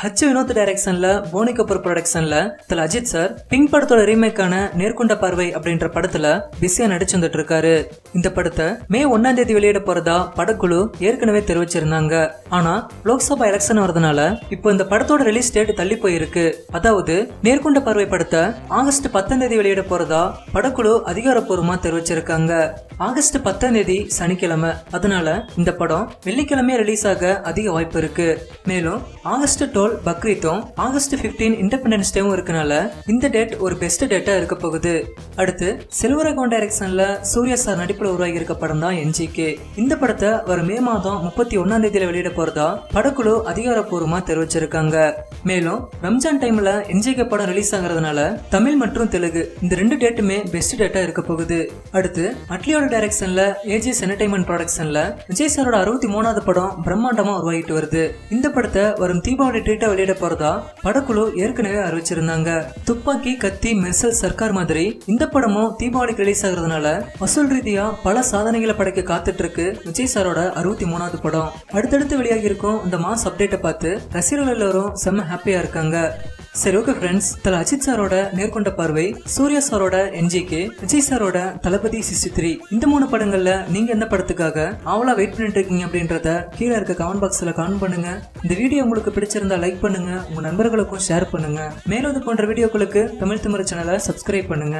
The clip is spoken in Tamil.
ஹச் வினோத் டைரக்ஷன்ல போனி கபூர் ப்ரொடக்ஷன்ல தல அஜித் சார் பிங்க் படத்தோட ரீமேக்கான நேர்கொண்ட பார்வை அப்படின்ற படத்துல பிஸியா நடிச்சு வந்துட்டு இருக்காரு இந்த படத்தை மே ஒன்னாம் தேதி வெளியிட போறதா படக்குழு ஏற்கனவே தெரிவிச்சிருந்தாங்க. ஆனா லோக்சபா எலெக்ஷன் வரதுனால இப்போ இந்த படத்தோட ரிலீஸ் டேட் தள்ளி போயிருக்கு. அதாவது நேர்கொண்ட பார்வை படத்தை ஆகஸ்ட் பத்தாம் தேதி வெளியிட போறதா படக்குழு அதிகாரப்பூர்வமா தெரிவிச்சிருக்காங்க. ஆகஸ்ட் பத்தாம் தேதி சனிக்கிழமை. அதனால இந்த படம் வெள்ளிக்கிழமையே ரிலீஸ் ஆக அதிக வாய்ப்பு இருக்கு. மேலும் ஆகஸ்ட் டுவெல் பக்ரீத்தும் ஆகஸ்ட் 15 இண்டிபெண்டன்ஸ் டேவும் இருக்கனால இந்த டேட் ஒரு பெஸ்ட் டேட்டா இருக்க போகுது. அடுத்து செல்வரகோன் டைரக்ஷன்ல சூர்யா சார் நடிப்புல உருவாகி இருக்க படம் தான் என்ஜிகே இந்த படத்தை வரும் மே மாதம் முப்பத்தி ஒன்னாம் தேதியில வெளியிட போறதா படக்குழு அதிகாரப்பூர்வமா தெரிவிச்சிருக்காங்க. மேலும் ரம்ஜான் டைம்ல என்ஜிகே படம் ரிலீஸ் ஆகுறதுனால தமிழ் மற்றும் தெலுங்கு இந்த ரெண்டு டேட்டுமே பெஸ்ட் டேட்டா இருக்க போகுது. அடுத்து அட்லியோட டைரக்ஷன்ல ஏஜிஎஸ் என்டர்டைன்மெண்ட் ப்ரொடக்ஷன்ல விஜய் சாரோட அறுபத்தி மூணாவது படம் பிரம்மாண்டமா உருவாகிட்டு வருது. இந்த படத்தை வரும் தீபாவளி ட்ரீட்டா வெளியிட போறதா? படக்குழு ஏற்கனவே அறிவிச்சிருந்தாங்க. துப்பாக்கி கத்தி மெர்சல் சர்க்கார் மாதிரி இந்த படமும் தீபாவளிக்கு ரிலீஸ் ஆகுறதுனால வசூல் ரீதியா பல சாதனைகளை படைக்க காத்துட்டு இருக்கு விஜய் சாரோட அறுபத்தி மூணாவது படம். அடுத்தடுத்து வெளியாகி இருக்கும் இந்த மாஸ் அப்டேட்டை பார்த்து ரசிகர்கள் எல்லாரும் செம்ம ஹாப்பியா இருக்காங்க. சரி ஓகே ஃப்ரெண்ட்ஸ் தல அஜித் சாரோட நேர்கொண்ட பார்வை சூர்யா சாரோட என்ஜிகே விஜய் சாரோட தளபதி சிக்ஸ்டி த்ரீ. இந்த மூணு படங்கள்ல நீங்க எந்த படத்துக்காக அவளா வெயிட் பண்ணிட்டு இருக்கீங்க அப்படின்றத கீழே இருக்க கமெண்ட் பாக்ஸ்ல கமெண்ட் பண்ணுங்க. இந்த வீடியோ உங்களுக்கு பிடிச்சிருந்தா லைக் பண்ணுங்க உங்க நண்பர்களுக்கும் ஷேர் பண்ணுங்க. மேலும் இது போன்ற வீடியோக்களுக்கு தமிழ் தமிழ் சேனலை சப்ஸ்கிரைப் பண்ணுங்க.